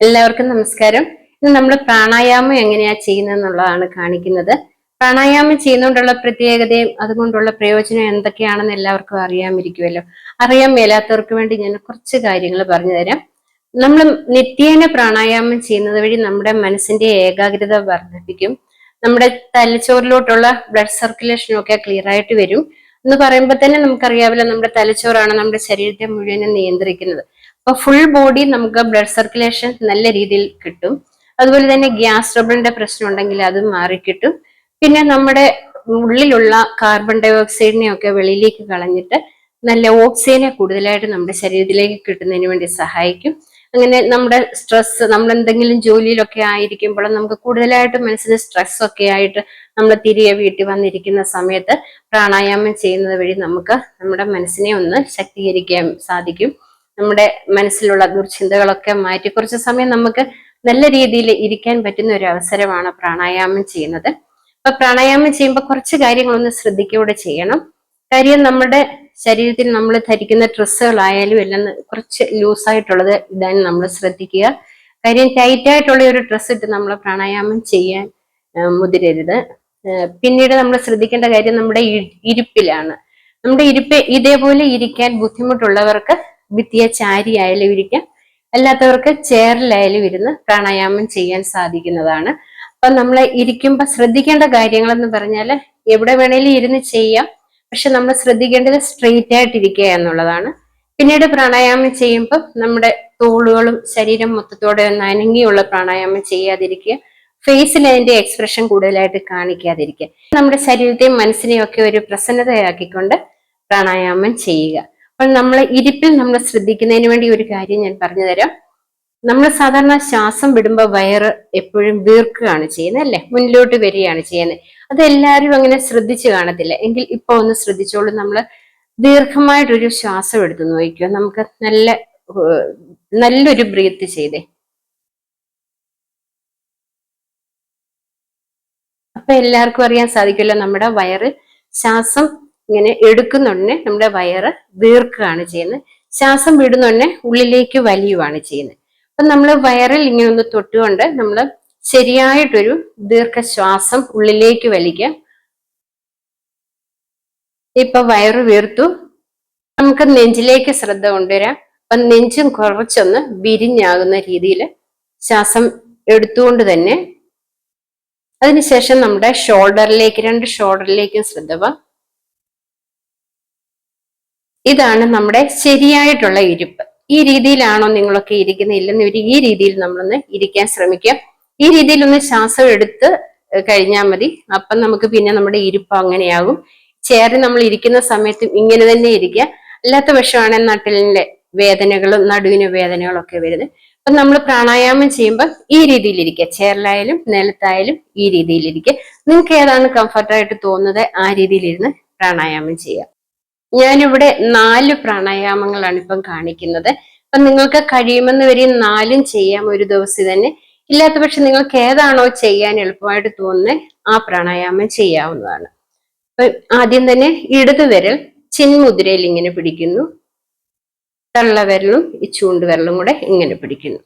എല്ലാവർക്കും നമസ്കാരം. ഇന്ന് നമ്മൾ പ്രാണായാമം എങ്ങനെയാ ചെയ്യുന്നതെന്നുള്ളതാണ് കാണിക്കുന്നത്. പ്രാണായാമം ചെയ്യുന്നതുകൊണ്ടുള്ള പ്രത്യേകതയും അതുകൊണ്ടുള്ള പ്രയോജനം എന്തൊക്കെയാണെന്ന് എല്ലാവർക്കും അറിയാമിരിക്കുമല്ലോ. അറിയാൻ മേലാത്തവർക്ക് വേണ്ടി ഞാൻ കുറച്ച് കാര്യങ്ങൾ പറഞ്ഞു തരാം നമ്മൾ നിത്യേന പ്രാണായാമം ചെയ്യുന്നത് വഴി നമ്മുടെ മനസ്സിന്റെ ഏകാഗ്രത വർദ്ധിപ്പിക്കും. നമ്മുടെ തലച്ചോറിലോട്ടുള്ള ബ്ലഡ് സർക്കുലേഷനും ഒക്കെ ക്ലിയർ ആയിട്ട് വരും. എന്ന് പറയുമ്പോൾ തന്നെ നമുക്കറിയാവില്ല നമ്മുടെ തലച്ചോറാണ് നമ്മുടെ ശരീരത്തെ മുഴുവനും നിയന്ത്രിക്കുന്നത്. അപ്പൊ ഫുൾ ബോഡി നമുക്ക് ബ്ലഡ് സർക്കുലേഷൻ നല്ല രീതിയിൽ കിട്ടും. അതുപോലെ തന്നെ ഗ്യാസ് ട്രബിളിന്റെ പ്രശ്നം ഉണ്ടെങ്കിൽ അത് മാറിക്കിട്ടും പിന്നെ നമ്മുടെ ഉള്ളിലുള്ള കാർബൺ ഡൈ ഓക്സൈഡിനെ ഒക്കെ വെളിയിലേക്ക് കളഞ്ഞിട്ട് നല്ല ഓക്സിജനെ കൂടുതലായിട്ട് നമ്മുടെ ശരീരത്തിലേക്ക് കിട്ടുന്നതിന് വേണ്ടി സഹായിക്കും. അങ്ങനെ നമ്മുടെ സ്ട്രെസ് നമ്മൾ എന്തെങ്കിലും ജോലിയിലൊക്കെ ആയിരിക്കുമ്പോൾ നമുക്ക് കൂടുതലായിട്ട് മനസ്സിന് സ്ട്രെസ് ഒക്കെ ആയിട്ട് നമ്മൾ തിരികെ വീട്ടിൽ വന്നിരിക്കുന്ന സമയത്ത് പ്രാണായാമം ചെയ്യുന്നത് വഴി നമുക്ക് നമ്മുടെ മനസ്സിനെ ഒന്ന് ശക്തീകരിക്കാൻ സാധിക്കും. നമ്മുടെ മനസ്സിലുള്ള ദുർചിന്തകളൊക്കെ മാറ്റി കുറച്ച് സമയം നമുക്ക് നല്ല രീതിയിൽ ഇരിക്കാൻ പറ്റുന്ന ഒരു അവസരമാണ് പ്രാണായാമം ചെയ്യുന്നത്. അപ്പൊ പ്രാണായാമം ചെയ്യുമ്പോൾ കുറച്ച് കാര്യങ്ങളൊന്ന് ശ്രദ്ധിക്കൂടെ ചെയ്യണം. കാര്യം നമ്മുടെ ശരീരത്തിൽ നമ്മൾ ധരിക്കുന്ന ഡ്രസ്സുകളായാലും എല്ലാം കുറച്ച് ലൂസായിട്ടുള്ളത് ഇടാൻ നമ്മൾ ശ്രദ്ധിക്കുക. കാര്യം ടൈറ്റ് ആയിട്ടുള്ള ഒരു ഡ്രസ്സ് ഇട്ട് നമ്മൾ പ്രാണായാമം ചെയ്യാൻ മുതിരരുത്. പിന്നീട് നമ്മൾ ശ്രദ്ധിക്കേണ്ട കാര്യം നമ്മുടെ ഇരിപ്പിലാണ്. നമ്മുടെ ഇരിപ്പ് ഇതേപോലെ ഇരിക്കാൻ ബുദ്ധിമുട്ടുള്ളവർക്ക് ഭിത്തിയെ ചാരി ആയാലും ഇരിക്കാം. അല്ലാത്തവർക്ക് ചെയറിലായാലും ഇരുന്ന് പ്രാണായാമം ചെയ്യാൻ സാധിക്കുന്നതാണ്. അപ്പൊ നമ്മൾ ഇരിക്കുമ്പോൾ ശ്രദ്ധിക്കേണ്ട കാര്യങ്ങൾ എന്ന് പറഞ്ഞാൽ എവിടെ വേണേലും ഇരുന്ന് ചെയ്യാം. പക്ഷെ നമ്മൾ ശ്രദ്ധിക്കേണ്ടത് സ്ട്രെയിറ്റ് ആയിട്ട് ഇരിക്കുക എന്നുള്ളതാണ്. പിന്നീട് പ്രാണായാമം ചെയ്യുമ്പോൾ നമ്മുടെ തോളുകളും ശരീരം മൊത്തത്തോടെ ഒന്ന് അനങ്ങിയുള്ള പ്രാണായാമം ചെയ്യാതിരിക്കുക. ഫേസിൽ അതിന്റെ എക്സ്പ്രഷൻ കൂടുതലായിട്ട് കാണിക്കാതിരിക്കുക. നമ്മുടെ ശരീരത്തെയും മനസ്സിനെയും ഒക്കെ ഒരു പ്രസന്നതയാക്കിക്കൊണ്ട് പ്രാണായാമം ചെയ്യുക. അപ്പോൾ നമ്മൾ ഇരിപ്പിൽ നമ്മൾ ശ്രദ്ധിക്കുന്നതിന് വേണ്ടി ഒരു കാര്യം ഞാൻ പറഞ്ഞു തരാം നമ്മൾ സാധാരണ ശ്വാസം വിടുമ്പോൾ വയറ് എപ്പോഴും വീർക്കുകയാണ് ചെയ്യുന്നത് അല്ലേ? മുന്നിലോട്ട് വരികയാണ് ചെയ്യുന്നത്. അത് എല്ലാവരും അങ്ങനെ ശ്രദ്ധിച്ചു കാണത്തില്ല. എങ്കിൽ ഇപ്പൊ ഒന്ന് ശ്രദ്ധിച്ചോളൂ. നമ്മൾ ദീർഘമായിട്ടൊരു ശ്വാസം എടുത്ത് നോക്കിയോ നമുക്ക് നല്ല നല്ലൊരു ബ്രീത്ത് ചെയ്തേ. അപ്പൊ എല്ലാവർക്കും അറിയാൻ സാധിക്കുമല്ലോ നമ്മുടെ വയറ് ശ്വാസം ഇങ്ങനെ എടുക്കുന്നുടനെ നമ്മുടെ വയറ് വീർക്കുകയാണ് ചെയ്യുന്നത്. ശ്വാസം വിടുന്നുടനെ ഉള്ളിലേക്ക് വലിയുവാണ് ചെയ്യുന്നത്. അപ്പൊ നമ്മൾ വയറിൽ ഇങ്ങനെ ഒന്ന് തൊട്ടുകൊണ്ട് നമ്മൾ ശരിയായിട്ടൊരു ദീർഘശ്വാസം ഉള്ളിലേക്ക് വലിക്കുക ഇപ്പൊ വയറ് വീർത്തു. നമുക്ക് നെഞ്ചിലേക്ക് ശ്രദ്ധ കൊണ്ടുവരാം. അപ്പൊ നെഞ്ചും കുറച്ചൊന്ന് വിരിഞ്ഞാകുന്ന രീതിയിൽ ശ്വാസം എടുത്തുകൊണ്ട് തന്നെ അതിനുശേഷം നമ്മുടെ ഷോൾഡറിലേക്ക് രണ്ട് ഷോൾഡറിലേക്കും ശ്രദ്ധ ഇതാണ് നമ്മുടെ ശരിയായിട്ടുള്ള ഇരിപ്പ്. ഈ രീതിയിലാണോ നിങ്ങളൊക്കെ ഇരിക്കുന്നത്? ഇല്ലെന്ന് ഈ രീതിയിൽ നമ്മളൊന്ന് ഇരിക്കാൻ ശ്രമിക്കുക. ഈ രീതിയിൽ ഒന്ന് ശ്വാസം എടുത്ത് കഴിഞ്ഞാൽ മതി. അപ്പം നമുക്ക് പിന്നെ നമ്മുടെ ഇരിപ്പ് അങ്ങനെയാകും. ചേർന്ന് നമ്മൾ ഇരിക്കുന്ന സമയത്തും ഇങ്ങനെ തന്നെ ഇരിക്കുക. അല്ലാത്ത പക്ഷമാണ് നട്ടിലിന്റെ വേദനകളും നടുവിന് വേദനകളും ഒക്കെ വരുന്നത്. അപ്പൊ നമ്മൾ പ്രാണായാമം ചെയ്യുമ്പോൾ ഈ രീതിയിൽ ഇരിക്കുക. ചേറിലായാലും നിലത്തായാലും ഈ രീതിയിൽ ഇരിക്കുക. നിങ്ങൾക്ക് ഏതാണ് കംഫർട്ടായിട്ട് തോന്നുന്നത്? ആ രീതിയിലിരുന്ന് പ്രാണായാമം ചെയ്യുക. ഞാനിവിടെ നാല് പ്രാണായാമങ്ങളാണ് ഇപ്പം കാണിക്കുന്നത്. അപ്പം നിങ്ങൾക്ക് കഴിയുമെന്ന് വരെ നാലും ചെയ്യാം ഒരു ദിവസം തന്നെ. ഇല്ലാത്ത പക്ഷെ നിങ്ങൾക്ക് ഏതാണോ ചെയ്യാൻ എളുപ്പമായിട്ട് തോന്നുന്നത് ആ പ്രാണായാമം ചെയ്യാവുന്നതാണ്. ആദ്യം തന്നെ ഇടത് വിരൽ ചിന്മുദ്രയിൽ ഇങ്ങനെ പിടിക്കുന്നു. തള്ളവിരലും ഈ ചൂണ്ടുവിരലും കൂടെ ഇങ്ങനെ പിടിക്കുന്നു.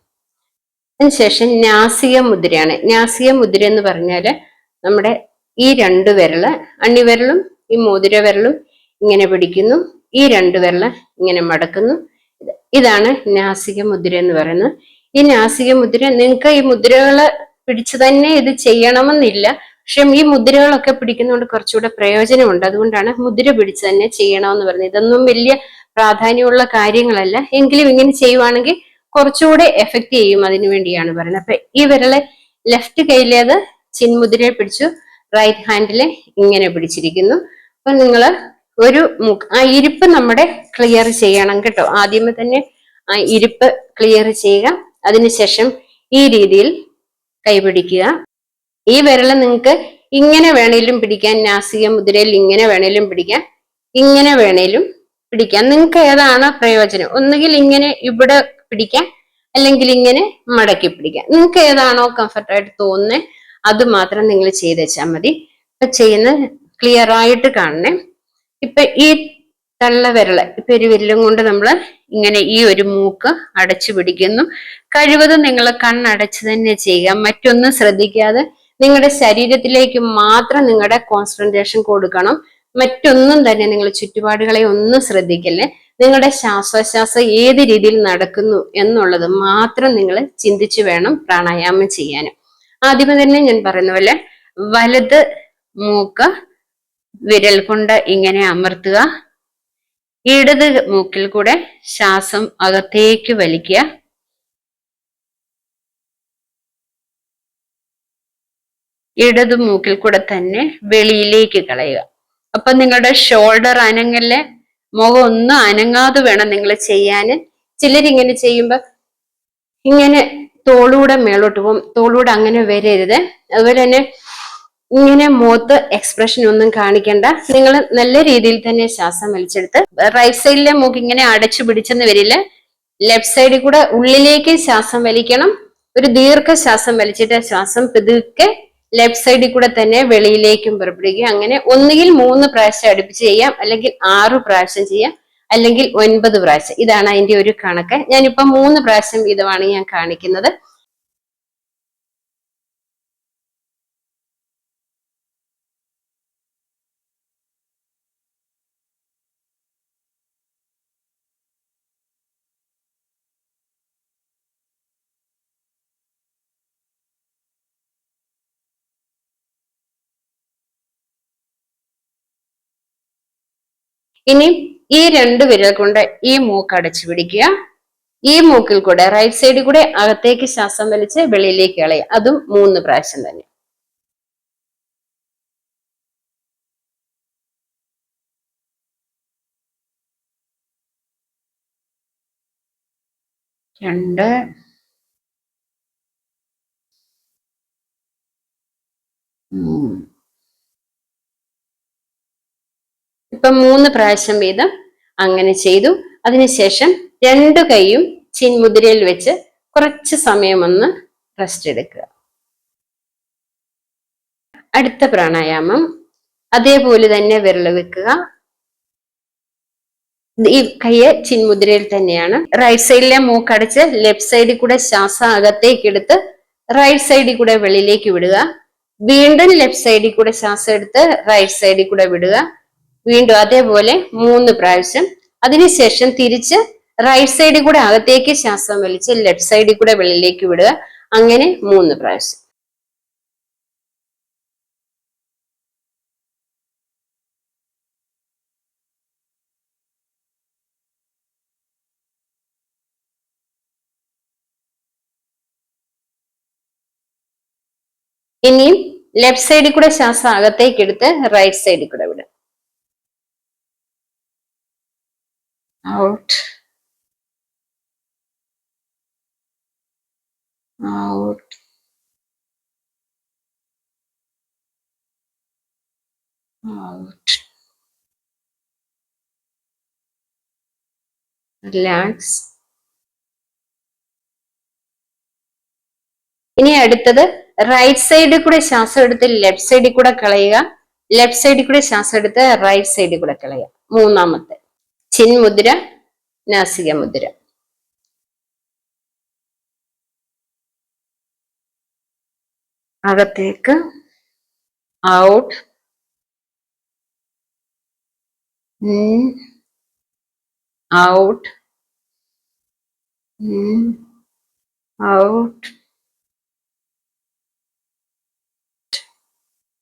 അതിനുശേഷം നാസിക മുദ്രയാണ് നാസിക മുദ്ര എന്ന് പറഞ്ഞാൽ നമ്മുടെ ഈ രണ്ട് വിരൽ അണിവിരലും ഈ മോതിര വിരലും ഇങ്ങനെ പിടിക്കുന്നു. ഈ രണ്ട് വിരൽ ഇങ്ങനെ മടക്കുന്നു. ഇതാണ് നാസിക മുദ്ര എന്ന് പറയുന്നത്. ഈ നാസിക മുദ്ര നിങ്ങൾക്ക് ഈ മുദ്രകൾ പിടിച്ചു തന്നെ ഇത് ചെയ്യണമെന്നില്ല. പക്ഷെ ഈ മുദ്രകളൊക്കെ പിടിക്കുന്നതുകൊണ്ട് കുറച്ചുകൂടെ പ്രയോജനമുണ്ട്. അതുകൊണ്ടാണ് മുദ്ര പിടിച്ച് തന്നെ ചെയ്യണമെന്ന് പറയുന്നത്. ഇതൊന്നും വലിയ പ്രാധാന്യമുള്ള കാര്യങ്ങളല്ല. എങ്കിലും ഇങ്ങനെ ചെയ്യുവാണെങ്കിൽ കുറച്ചുകൂടെ എഫക്റ്റ് ചെയ്യും അതിനു വേണ്ടിയാണ് പറയുന്നത്. അപ്പൊ ഈ വിരൽ ലെഫ്റ്റ് കയ്യിലേത് ചിൻമുദ്രയെ പിടിച്ചു റൈറ്റ് ഹാൻഡിലെ ഇങ്ങനെ പിടിച്ചിരിക്കുന്നു. അപ്പൊ നിങ്ങൾ ഒരു ആ ഇരിപ്പ് നമ്മുടെ ക്ലിയർ ചെയ്യണം കേട്ടോ. ആദ്യമേ തന്നെ ആ ഇരിപ്പ് ക്ലിയർ ചെയ്യുക. അതിനുശേഷം ഈ രീതിയിൽ കൈപിടിക്കുക ഈ വിരൽ നിങ്ങൾക്ക് ഇങ്ങനെ വേണേലും പിടിക്കാൻ നാസിക മുദ്രയിൽ ഇങ്ങനെ വേണേലും പിടിക്കാം. ഇങ്ങനെ വേണേലും പിടിക്കാം. നിങ്ങൾക്ക് ഏതാണ് പ്രയോജനം. ഒന്നുകിൽ ഇങ്ങനെ ഇവിടെ പിടിക്കാം. അല്ലെങ്കിൽ ഇങ്ങനെ മടക്കി പിടിക്കാം. നിങ്ങൾക്ക് ഏതാണോ കംഫർട്ടായിട്ട് തോന്നുന്നത് അത് മാത്രം നിങ്ങൾ ചെയ്ത് വെച്ചാൽ മതി. ഇപ്പൊ ചെയ്യുന്ന ക്ലിയർ ആയിട്ട് കാണണേ. ഇപ്പൊ ഈ തള്ളവിരൾ വിരലും കൊണ്ട് നമ്മൾ ഇങ്ങനെ ഈ ഒരു മൂക്ക് അടച്ചു പിടിക്കുന്നു. കഴിവതും നിങ്ങൾ കണ്ണടച്ച് തന്നെ ചെയ്യുക. മറ്റൊന്നും ശ്രദ്ധിക്കാതെ നിങ്ങളുടെ ശരീരത്തിലേക്ക് മാത്രം നിങ്ങളുടെ കോൺസെൻട്രേഷൻ കൊടുക്കണം. മറ്റൊന്നും തന്നെ നിങ്ങൾ ചുറ്റുപാടുകളെ ഒന്നും ശ്രദ്ധിക്കല്ലേ? നിങ്ങളുടെ ശ്വാസോച്ഛ്വാസം ഏത് രീതിയിൽ നടക്കുന്നു എന്നുള്ളത് മാത്രം നിങ്ങൾ ചിന്തിച്ചു വേണം പ്രാണായാമം ചെയ്യാനും. ആദ്യമേ തന്നെ ഞാൻ പറയുന്ന പോലെ വലത് മൂക്ക് വിരൽ കൊണ്ട് ഇങ്ങനെ അമർത്തുക. ഇടത് മൂക്കിൽ കൂടെ ശ്വാസം അകത്തേക്ക് വലിക്കുക. ഇടത് മൂക്കിൽ കൂടെ തന്നെ വെളിയിലേക്ക് കളയുക. അപ്പൊ നിങ്ങളുടെ ഷോൾഡർ അനങ്ങല്ലേ? മുഖം ഒന്നും അനങ്ങാതെ വേണം നിങ്ങൾ ചെയ്യാന്. ചിലരിങ്ങനെ ചെയ്യുമ്പോ ഇങ്ങനെ തോളൂടെ മേളോട്ട് പോകും. തോളൂടെ അങ്ങനെ വരരുത്. അതുപോലെ തന്നെ ഇങ്ങനെ മുഖത്ത് എക്സ്പ്രഷൻ ഒന്നും കാണിക്കണ്ട. നിങ്ങൾ നല്ല രീതിയിൽ തന്നെ ശ്വാസം വലിച്ചെടുത്ത് റൈറ്റ് സൈഡിലെ മൂക്ക് ഇങ്ങനെ അടച്ചു പിടിച്ചെന്ന് വരില്ല. ലെഫ്റ്റ് സൈഡിൽ കൂടെ ഉള്ളിലേക്ക് ശ്വാസം വലിക്കണം. ഒരു ദീർഘ ശ്വാസം വലിച്ചിട്ട് ശ്വാസം പിതുക്കെ ലെഫ്റ്റ് സൈഡിൽ കൂടെ തന്നെ വെളിയിലേക്കും പുറപ്പെടുക അങ്ങനെ ഒന്നുകിൽ മൂന്ന് പ്രാവശ്യം അടുപ്പിച്ച് ചെയ്യാം അല്ലെങ്കിൽ ആറു പ്രാവശ്യം ചെയ്യാം അല്ലെങ്കിൽ ഒൻപത് പ്രാവശ്യം. ഇതാണ് അതിന്റെ ഒരു കണക്ക്. ഞാനിപ്പോ മൂന്ന് പ്രാവശ്യം വീതമാണ് ഞാൻ കാണിക്കുന്നത്. ഇനി ഈ രണ്ട് വിരൽ കൊണ്ട് ഈ മൂക്ക് അടച്ചു പിടിക്കുക. ഈ മൂക്കിൽ കൂടെ റൈറ്റ് സൈഡിൽ കൂടെ അകത്തേക്ക് ശ്വാസം വലിച്ച് വെളിയിലേക്ക് കളയുക. അതും മൂന്ന് പ്രാവശ്യം തന്നെ. രണ്ട് ഇപ്പൊ മൂന്ന് പ്രാവശ്യം വീതം അങ്ങനെ ചെയ്തു. അതിനുശേഷം രണ്ടു കൈയും ചിൻമുദ്രയിൽ വെച്ച് കുറച്ച് സമയം ഒന്ന് റെസ്റ്റ് എടുക്കുക. അടുത്ത പ്രാണായാമം. അതേപോലെ തന്നെ വിരൽ വെക്കുക. ഈ കയ്യ് ചിൻമുദ്രയിൽ തന്നെയാണ്. റൈറ്റ് സൈഡിലെ മൂക്കടച്ച് ലെഫ്റ്റ് സൈഡിൽ കൂടെ ശ്വാസം അകത്തേക്ക് എടുത്ത് റൈറ്റ് സൈഡിൽ കൂടെ വെളിയിലേക്ക് വിടുക. വീണ്ടും ലെഫ്റ്റ് സൈഡിൽ കൂടെ ശ്വാസം എടുത്ത് റൈറ്റ് സൈഡിൽ കൂടെ വിടുക. വീണ്ടും അതേപോലെ മൂന്ന് പ്രാവശ്യം. അതിനുശേഷം തിരിച്ച് റൈറ്റ് സൈഡിൽ കൂടെ അകത്തേക്ക് ശ്വാസം വലിച്ച് ലെഫ്റ്റ് സൈഡിൽ കൂടെ വെളിയിലേക്ക് വിടുക. അങ്ങനെ മൂന്ന് പ്രാവശ്യം. ഇനിയും ലെഫ്റ്റ് സൈഡിൽ കൂടെ ശ്വാസം അകത്തേക്ക് എടുത്ത് റൈറ്റ് സൈഡിൽ കൂടെ വിടുക. Out. Out. Out. Relax. ഇനി അടുത്തത് റൈറ്റ് സൈഡിൽ കൂടെ ശ്വാസം എടുത്ത് ലെഫ്റ്റ് സൈഡിൽ കൂടെ കളയുക. ലെഫ്റ്റ് സൈഡിൽ കൂടെ ശ്വാസം എടുത്ത് റൈറ്റ് സൈഡിൽ കൂടെ കളയുക. മൂന്നാമത്തെ. ചിൻമുദ്ര നാസിക മുദ്ര അകത്തേക്ക് ഔട്ട് ഔട്ട് ഔട്ട്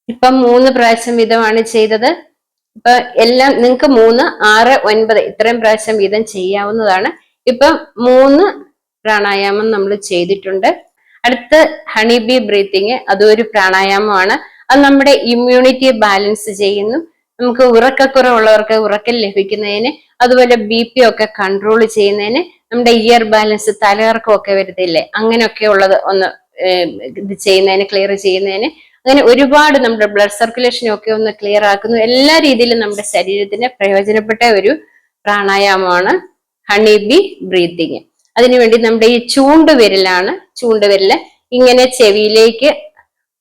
ഇപ്പം മൂന്ന് പ്രാവശ്യം വീതമാണ് ചെയ്തത്. ഇപ്പൊ എല്ലാം നിങ്ങൾക്ക് മൂന്ന് ആറ് ഒൻപത് ഇത്രയും പ്രാവശ്യം വീതം ചെയ്യാവുന്നതാണ്. ഇപ്പൊ മൂന്ന് പ്രാണായാമം നമ്മൾ ചെയ്തിട്ടുണ്ട്. അടുത്ത ഹണി ബി ബ്രീത്തിങ് അതൊരു പ്രാണായാമമാണ്. അത് നമ്മുടെ ഇമ്മ്യൂണിറ്റി ബാലൻസ് ചെയ്യുന്നു. നമുക്ക് ഉറക്കക്കുറവുള്ളവർക്ക് ഉറക്കം ലഭിക്കുന്നതിന് അതുപോലെ ബി പി ഒക്കെ കൺട്രോൾ ചെയ്യുന്നതിന് നമ്മുടെ ഇയർ ബാലൻസ് തലകർക്കം വരുത്തില്ലേ? അങ്ങനെയൊക്കെ ഉള്ളത് ഒന്ന് ഇത് ചെയ്യുന്നതിന് ക്ലിയർ ചെയ്യുന്നതിന് അങ്ങനെ ഒരുപാട് നമ്മുടെ ബ്ലഡ് സർക്കുലേഷനും ഒക്കെ ഒന്ന് ക്ലിയർ ആക്കുന്നു. എല്ലാ രീതിയിലും നമ്മുടെ ശരീരത്തിന് പ്രയോജനപ്പെട്ട ഒരു പ്രാണായാമമാണ് ഹണി ബി ബ്രീത്തിങ്. അതിനുവേണ്ടി നമ്മുടെ ഈ ചൂണ്ടുവിരലാണ് ചൂണ്ടുവിരൽ ഇങ്ങനെ ചെവിയിലേക്ക്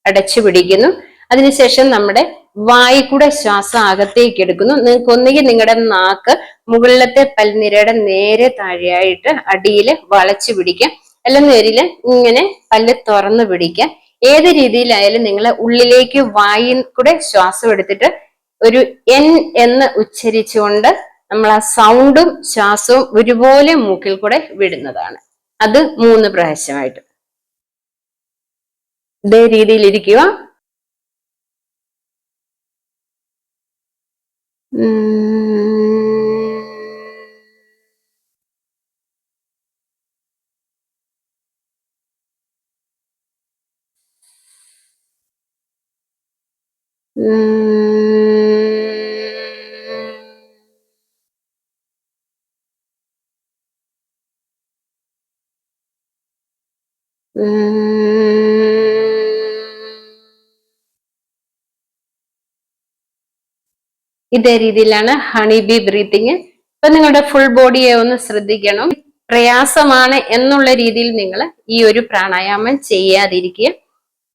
അടച്ചു പിടിക്കുന്നു. അതിനുശേഷം നമ്മുടെ വായി കൂടെ ശ്വാസം അകത്തേക്ക് എടുക്കുന്നു. നിങ്ങൾക്ക് ഒന്നുകിൽ നിങ്ങളുടെ നാക്ക് മുകളിലത്തെ പൽനിരയുടെ നേരെ താഴെയായിട്ട് അടിയിൽ വളച്ചു പിടിക്കാം. അല്ലെന്നേരിൽ ഇങ്ങനെ പല്ല് തുറന്നു പിടിക്കാം. ഏത് രീതിയിലായാലും നിങ്ങൾ ഉള്ളിലേക്ക് വായിൽ കൂടെ ശ്വാസം എടുത്തിട്ട് ഒരു എൻ എന്ന് ഉച്ചരിച്ചുകൊണ്ട് നമ്മൾ ആ സൗണ്ടും ശ്വാസവും ഒരുപോലെ മൂക്കിൽ കൂടെ വിടുന്നതാണ്. അത് മൂന്ന് പ്രാവശ്യമായിട്ട്. ഇതേ രീതിയിൽ ഇരിക്കുക ഇതേ രീതിയിലാണ് ഹണി ബി ബ്രീത്തിങ്. ഇപ്പൊ നിങ്ങളുടെ ഫുൾ ബോഡിയെ ഒന്ന് ശ്രദ്ധിക്കണം. പ്രയാസമാണ് എന്നുള്ള രീതിയിൽ നിങ്ങൾ ഈ ഒരു പ്രാണായാമം ചെയ്യാതിരിക്കുക.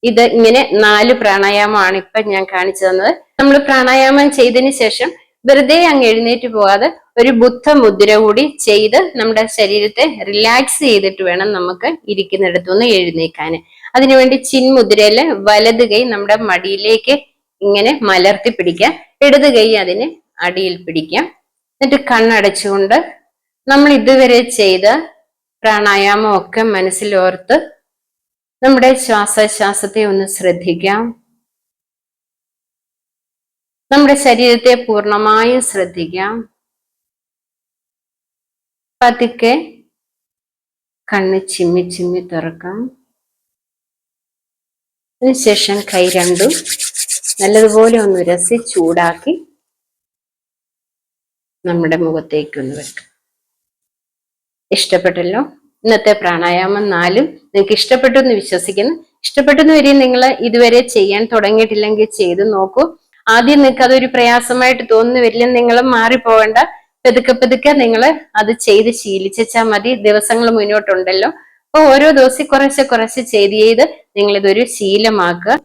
ഇത് ഇങ്ങനെ നാല് പ്രാണായാമമാണ് ഇപ്പൊ ഞാൻ കാണിച്ചു തന്നത്. നമ്മൾ പ്രാണായാമം ചെയ്തതിന് ശേഷം വെറുതെ അങ്ങ് എഴുന്നേറ്റ് പോകാതെ ഒരു ബുദ്ധ മുദ്ര കൂടി ചെയ്ത് നമ്മുടെ ശരീരത്തെ റിലാക്സ് ചെയ്തിട്ട് വേണം നമുക്ക് ഇരിക്കുന്നിടത്തു നിന്ന് എഴുന്നേക്കാൻ അതിനുവേണ്ടി ചിൻമുദ്രയിൽ വലത് കൈ നമ്മുടെ മടിയിലേക്ക് ഇങ്ങനെ മലർത്തി പിടിക്കാം ഇടത് കൈ അതിന് അടിയിൽ പിടിക്കാം എന്നിട്ട് കണ്ണടച്ചുകൊണ്ട് നമ്മൾ ഇതുവരെ ചെയ്ത പ്രാണായാമം ഒക്കെ മനസ്സിലോർത്ത് നമ്മുടെ ശ്വാസശ്വാസത്തെ ഒന്ന് ശ്രദ്ധിക്കാം. നമ്മുടെ ശരീരത്തെ പൂർണമായും ശ്രദ്ധിക്കാം. പതുക്കെ കണ്ണ് ചിമ്മി ചിമ്മി തുറക്കാം. അതിനുശേഷം കൈ രണ്ടും നല്ലതുപോലെ ഒന്ന് രസി ചൂടാക്കി നമ്മുടെ മുഖത്തേക്ക് ഒന്ന് വെക്കാം. ഇഷ്ടപ്പെട്ടല്ലോ? ഇന്നത്തെ പ്രാണായാമം നാലും നിങ്ങൾക്ക് ഇഷ്ടപ്പെട്ടു എന്ന് വിശ്വസിക്കുന്നു. ഇഷ്ടപ്പെട്ടെന്ന് വരെയും നിങ്ങൾ ഇതുവരെ ചെയ്യാൻ തുടങ്ങിയിട്ടില്ലെങ്കിൽ ചെയ്ത് നോക്കൂ. ആദ്യം നിങ്ങൾക്ക് അതൊരു പ്രയാസമായിട്ട് തോന്നുന്നു വരില്ല നിങ്ങൾ മാറിപ്പോവേണ്ട പെതുക്കെ പെതുക്കെ നിങ്ങൾ അത് ചെയ്ത് ശീലിച്ചാൽ മതി. ദിവസങ്ങൾ മുന്നോട്ടുണ്ടല്ലോ. അപ്പൊ ഓരോ ദിവസം കുറച്ച് കുറച്ച് ചെയ്ത് ചെയ്ത് നിങ്ങളിതൊരു ശീലമാക്കുക.